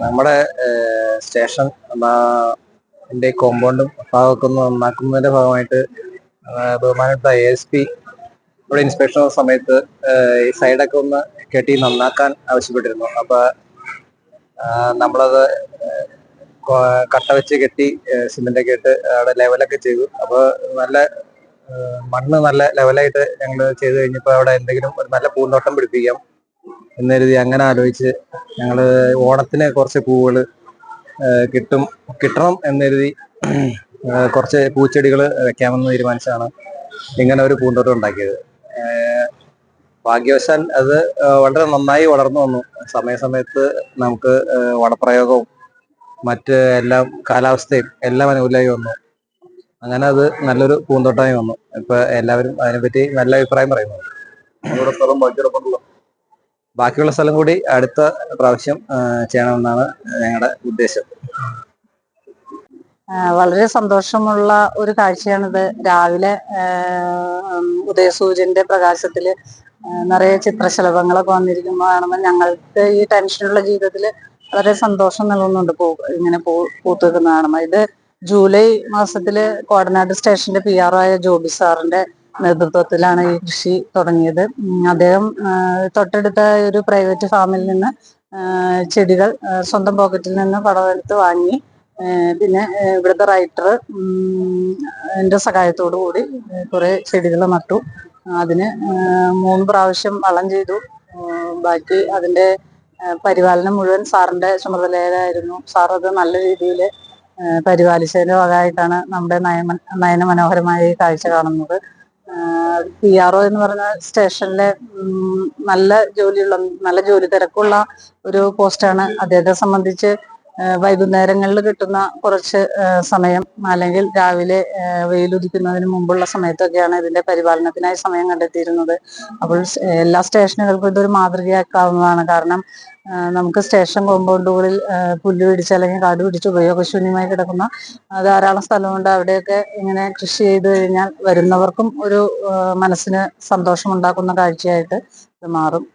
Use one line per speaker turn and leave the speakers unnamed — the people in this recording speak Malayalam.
നമ്മുടെ സ്റ്റേഷൻ എന്റെ കോമ്പൗണ്ടും ഭാഗമൊക്കെ ഒന്ന് ഭാഗമായിട്ട് ബഹുമാനപ്പെട്ട എ എസ് പി ഇവിടെ ഇൻസ്പെക്ഷൻ സമയത്ത് ഈ സൈഡൊക്കെ ഒന്ന് കെട്ടി നന്നാക്കാൻ ആവശ്യപ്പെട്ടിരുന്നു. അപ്പൊ ആഹ്, നമ്മളത് കട്ട വെച്ച് കെട്ടി സിമെന്റ് ഒക്കെ ഇട്ട് അവിടെ ലെവലൊക്കെ ചെയ്തു. അപ്പൊ നല്ല മണ്ണ് നല്ല ലെവലായിട്ട് ഞങ്ങൾ ചെയ്ത് കഴിഞ്ഞപ്പോൾ അവിടെ എന്തെങ്കിലും ഒരു നല്ല പൂന്തോട്ടം പിടിപ്പിക്കാം. എന്ന് കരുതി അങ്ങനെ ആലോചിച്ച് ഞങ്ങൾ ഓണത്തിന് കുറച്ച് പൂവുകൾ കിട്ടും കിട്ടണം എന്നെഴുതി കുറച്ച് പൂച്ചെടികൾ വെക്കാമെന്ന് തീരുമാനിച്ചാണ് ഇങ്ങനെ ഒരു പൂന്തോട്ടം ഉണ്ടാക്കിയത്. ഭാഗ്യവശാൽ അത് വളരെ നന്നായി വളർന്നു വന്നു. സമയസമയത്ത് നമുക്ക് വളപ്രയോഗവും മറ്റ് എല്ലാം കാലാവസ്ഥയും എല്ലാം അനുകൂലമായി വന്നു. അങ്ങനെ അത് നല്ലൊരു പൂന്തോട്ടമായി വന്നു. ഇപ്പൊ എല്ലാവരും അതിനെപ്പറ്റി നല്ല അഭിപ്രായം പറയുന്നു
ബാക്കിയുള്ള
സ്ഥലം കൂടി അടുത്ത പ്രാവശ്യം ചെയ്യണമെന്നാണ് ഞങ്ങളുടെ ഉദ്ദേശം.
വളരെ സന്തോഷമുള്ള ഒരു കാഴ്ചയാണിത്. രാവിലെ ഉദയസൂര്യന്റെ പ്രകാശത്തിൽ നിറയെ ചിത്രശലഭങ്ങളൊക്കെ വന്നിരിക്കുമ്പോൾ കാണുമ്പോൾ ഞങ്ങൾക്ക് ഈ ടെൻഷനുള്ള ജീവിതത്തിൽ വളരെ സന്തോഷം നൽകുന്നുണ്ട്. പൂ ഇങ്ങനെ പൂ പൂത്തുനിൽക്കുന്ന കാണുമ്പോൾ ഇത് ജൂലൈ മാസത്തിൽ കോടനാട് സ്റ്റേഷന്റെ പി ആർ ആയ ജോബി സാറിന്റെ നേതൃത്വത്തിലാണ് ഈ കൃഷി തുടങ്ങിയത്. അദ്ദേഹം തൊട്ടടുത്ത ഒരു പ്രൈവറ്റ് ഫാമിൽ നിന്ന് ചെടികൾ സ്വന്തം പോക്കറ്റിൽ നിന്ന് പടവെടുത്ത് വാങ്ങി പിന്നെ ഇവിടുത്തെ റൈറ്റർ എന്റെ സഹായത്തോടു കൂടി കുറേ ചെടികൾ നട്ടു. അതിന് മൂന്ന് പ്രാവശ്യം വളം ചെയ്തു. ബാക്കി അതിന്റെ പരിപാലനം മുഴുവൻ സാറിന്റെ ചുമതലയിലായിരുന്നു. സാർ അത് നല്ല രീതിയിൽ പരിപാലിച്ചതിന്റെ ഭാഗമായിട്ടാണ് നമ്മുടെ നയമ നയന മനോഹരമായ ഈ കാഴ്ച കാണുന്നത്. പി ആർ ഒ എന്ന് പറഞ്ഞ സ്റ്റേഷനിലെ നല്ല ജോലിയുള്ള നല്ല ജോലി തിരക്കുള്ള ഒരു പോസ്റ്റാണ് അദ്ദേഹത്തെ സംബന്ധിച്ച് വൈകുന്നേരങ്ങളിൽ കിട്ടുന്ന കുറച്ച് സമയം അല്ലെങ്കിൽ രാവിലെ വെയിലുദിക്കുന്നതിന് മുമ്പുള്ള സമയത്തൊക്കെയാണ് ഇതിന്റെ പരിപാലനത്തിനായി സമയം കണ്ടെത്തിയിരുന്നത്. അപ്പോൾ എല്ലാ സ്റ്റേഷനുകൾക്കും ഇതൊരു മാതൃകയാക്കാവുന്നതാണ്. കാരണം നമുക്ക് സ്റ്റേഷൻ കോമ്പൗണ്ടുകളിൽ പുല്ല് പിടിച്ച് അല്ലെങ്കിൽ കാട് പിടിച്ച് ഉപയോഗശൂന്യമായി കിടക്കുന്ന ധാരാളം സ്ഥലമുണ്ട്. അവിടെയൊക്കെ ഇങ്ങനെ കൃഷി ചെയ്ത് കഴിഞ്ഞാൽ വരുന്നവർക്കും ഒരു മനസ്സിന് സന്തോഷമുണ്ടാക്കുന്ന കാഴ്ചയായിട്ട് ഇത് മാറും.